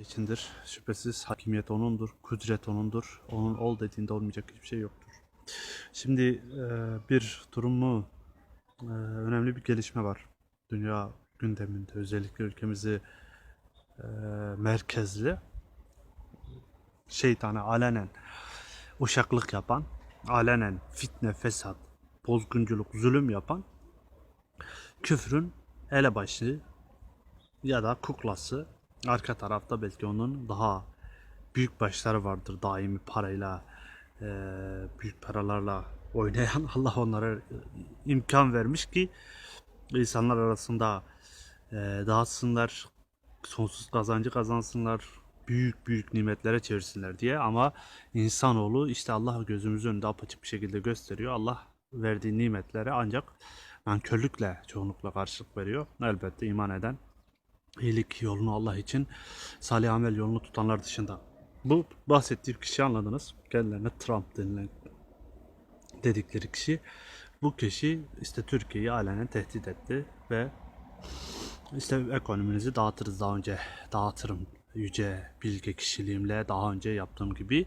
içindir. Şüphesiz hakimiyet O'nundur, kudret O'nundur. O'nun ol dediğinde olmayacak hiçbir şey yoktur. Şimdi e, bir durumu, e, önemli bir gelişme var. Dünya gündeminde özellikle ülkemizi e, merkezli şeytana alenen uşaklık yapan, alenen fitne, fesat, bozgunculuk, zulüm yapan küfrün elebaşı ya da kuklası arka tarafta belki onun daha büyük başları vardır daimi parayla eee, büyük paralarla oynayan Allah onlara e, imkan vermiş ki insanlar arasında eee dağıtsınlar sonsuz kazancı kazansınlar büyük büyük nimetlere çevirsinler diye ama insanoğlu işte Allah gözümüzün önünde apaçık bir şekilde gösteriyor. Allah verdiği nimetlere ancak nankörlükle çoğunlukla karşılık veriyor. Elbette iman eden iyilik yolunu Allah için salih amel yolunu tutanlar dışında. Bu bahsettiğim kişi anladınız. Kendilerine Trump denilen dedikleri kişi. Bu kişi işte Türkiye'yi alenen tehdit etti ve işte ekonominizi dağıtırız daha önce dağıtırım yüce bilge kişiliğimle daha önce yaptığım gibi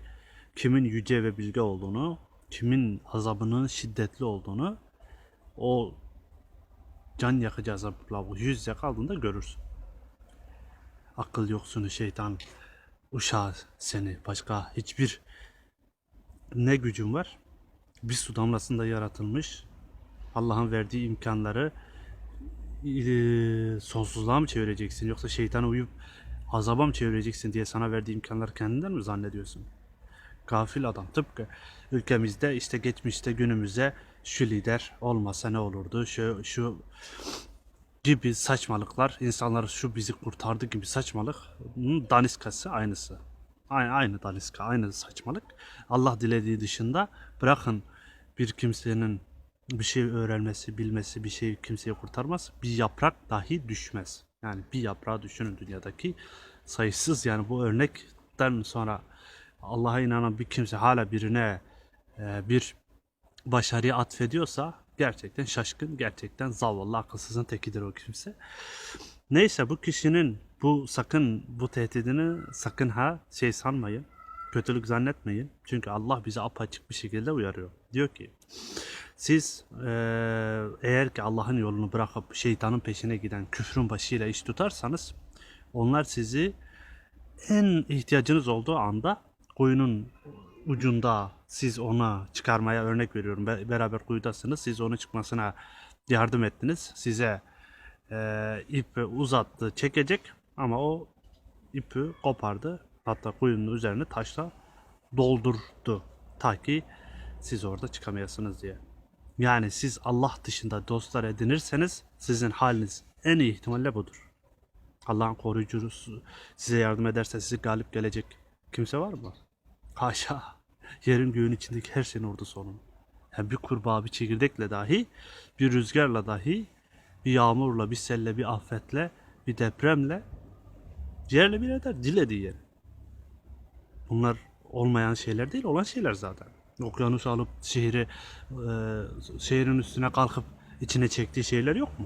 kimin yüce ve bilge olduğunu kimin azabının şiddetli olduğunu o can yakıcı azapla yüz yüze kaldığında görürsün. Akıl yoksunu şeytan uşağı seni başka hiçbir ne gücün var? Bir su damlasında yaratılmış Allah'ın verdiği imkanları eee, sonsuzluğa mı çevireceksin yoksa şeytana uyup azaba mı çevireceksin diye sana verdiği imkanları kendinden mi zannediyorsun? Gafil adam. Tıpkı ülkemizde işte geçmişte günümüze şu lider olmasa ne olurdu? Şu şu gibi saçmalıklar, insanlar şu bizi kurtardı gibi saçmalık daniskası aynısı. Aynı, aynı daniska, aynı saçmalık. Allah dilediği dışında bırakın bir kimsenin bir şey öğrenmesi, bilmesi, bir şey kimseyi kurtarmaz. Bir yaprak dahi düşmez. Yani bir yaprağı düşünün dünyadaki sayısız yani bu örnekten sonra Allah'a inanan bir kimse hala birine e, bir başarıyı atfediyorsa gerçekten şaşkın, gerçekten zavallı, akılsızın tekidir o kimse. Neyse bu kişinin bu sakın bu tehdidini sakın ha şey sanmayın. Kötülük zannetmeyin. Çünkü Allah bizi apaçık bir şekilde uyarıyor. Diyor ki siz eğer ki Allah'ın yolunu bırakıp şeytanın peşine giden küfrün başıyla iş tutarsanız onlar sizi en ihtiyacınız olduğu anda kuyunun ucunda siz ona çıkarmaya örnek veriyorum. Be- Beraber kuyudasınız. Siz onu çıkmasına yardım ettiniz. Size eee ipi uzattı, çekecek ama o ipi kopardı. Hatta kuyunun üzerine taşla doldurdu. Ta ki siz orada çıkamayasınız diye. Yani siz Allah dışında dostlar edinirseniz sizin haliniz en iyi ihtimalle budur. Allah'ın koruyucusu size yardım ederse sizi galip gelecek kimse var mı? Haşa. Yerin göğün içindeki her şeyin ordusu onun. Yani bir kurbağa, bir çekirdekle dahi, bir rüzgarla dahi, bir yağmurla, bir selle, bir afetle, bir depremle yerle bir eder. Dilediği yeri. Bunlar olmayan şeyler değil, olan şeyler zaten. Okyanus alıp şehri, e, şehrin üstüne kalkıp içine çektiği şeyler yok mu?